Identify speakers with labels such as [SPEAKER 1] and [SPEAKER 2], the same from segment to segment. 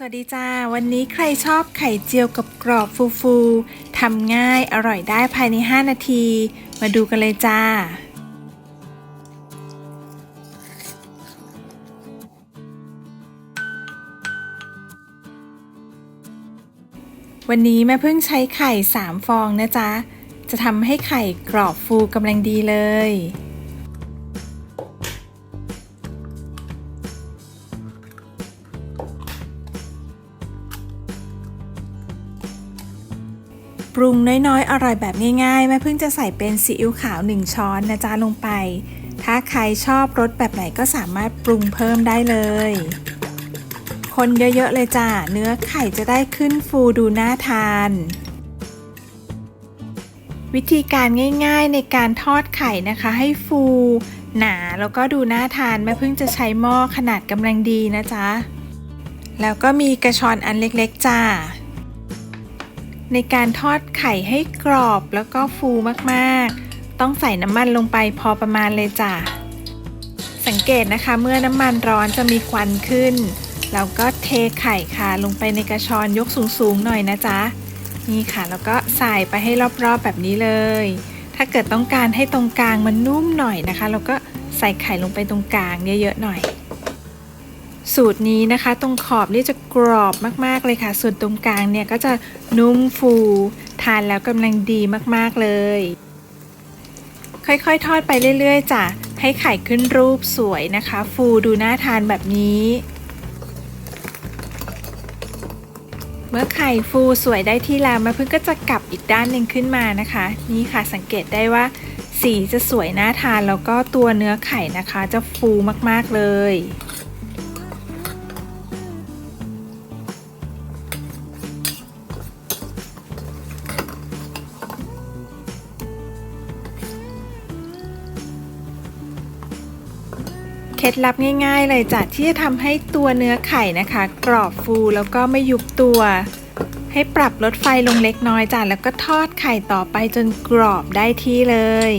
[SPEAKER 1] สวัสดีจ้า วันนี้ใครชอบไข่เจียวกับกรอบฟูๆทำง่ายอร่อยได้ภายใน 5 นาที มาดูกันเลยจ้า วันนี้แม่เพิ่งใช้ไข่ 3 ฟองนะจ๊ะ จะทำให้ไข่กรอบฟูกำลังดีเลย ปรุงน้อยๆ อร่อยแบบง่ายๆ แม่พิ่งจะใส่เป็นซีอิ๊วขาว 1 ช้อนนะจ๊ะลงไป ถ้าใครชอบรสแบบไหนก็สามารถปรุงเพิ่มได้เลย คนเยอะๆเลยจ้ะเนื้อไข่จะได้ขึ้นฟูดูน่าทาน วิธีการง่ายๆในการทอดไข่นะคะให้ฟู หนาแล้วก็ดูน่าทานแม่พิ่งจะใช้หม้อขนาดกำลังดีนะจ๊ะแล้วก็มีกระชอนอันเล็กๆจ้า ในการทอดไข่ให้กรอบแล้วก็ฟูมากๆ ต้องใส่น้ำมันลงไปพอประมาณเลยจ้ะ สังเกตนะคะเมื่อน้ำมันร้อนจะมีควันขึ้นแล้วก็เทไข่ค่ะลงไปในกระชอนยกสูงๆหน่อยนะจ๊ะ นี่ค่ะแล้วก็ใส่ไปให้รอบๆแบบนี้เลย ถ้าเกิดต้องการให้ตรงกลางมันนุ่มหน่อยนะคะ เราก็ใส่ไข่ลงไปตรงกลางเยอะๆหน่อย สูตรนี้นะคะ ตรงขอบนี่จะกรอบมากๆเลยค่ะ ส่วนตรงกลางเนี่ยก็จะนุ่มฟู ทานแล้วกำลังดีมากๆเลย ค่อยๆ ทอดไปเรื่อยๆจ้ะให้ไข่ขึ้นรูปสวยนะคะ ฟูดูน่าทานแบบนี้ เมื่อไข่ฟูสวยได้ที่แล้วม่พึ่งก็จะกลับอีกด้านหนึ่งขึ้นมานะคะ นี่ค่ะสังเกตได้ว่า สีจะสวยน่าทานแล้วก็ตัวเนื้อไข่นะคะ จะฟูมากๆเลย ล็ดลับง่าย ๆ เลยจ้ะที่จะทำให้ตัวเนื้อไข่นะคะ กรอบฟูแล้วก็ไม่ยุบตัว ให้ปรับลดไฟลงเล็กน้อยจ้ะแล้วก็ทอดไข่ต่อไปจนกรอบได้ที่เลย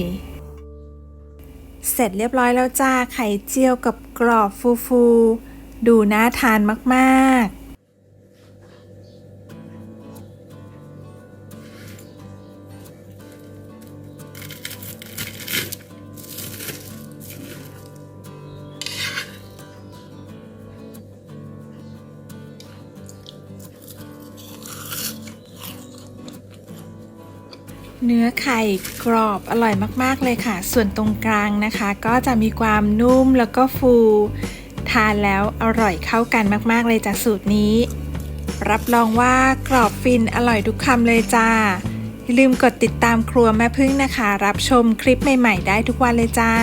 [SPEAKER 1] เสร็จเรียบร้อยแล้วจ้าไข่เจียวกับกรอบฟูๆดูน่าทานมากๆ เนื้อไข่กรอบอร่อยมาก ๆ เลยค่ะ ส่วนตรงกลางนะคะ ก็จะมีความนุ่มแล้วก็ฟู ทานแล้วอร่อยเข้ากันมาก ๆ เลยจากสูตรนี้ รับรองว่ากรอบฟินอร่อยทุกคำเลยจ้า อย่าลืมกดติดตามครัวแม่พึ่งนะคะ รับชมคลิปใหม่ ๆ ได้ทุกวันเลยจ้า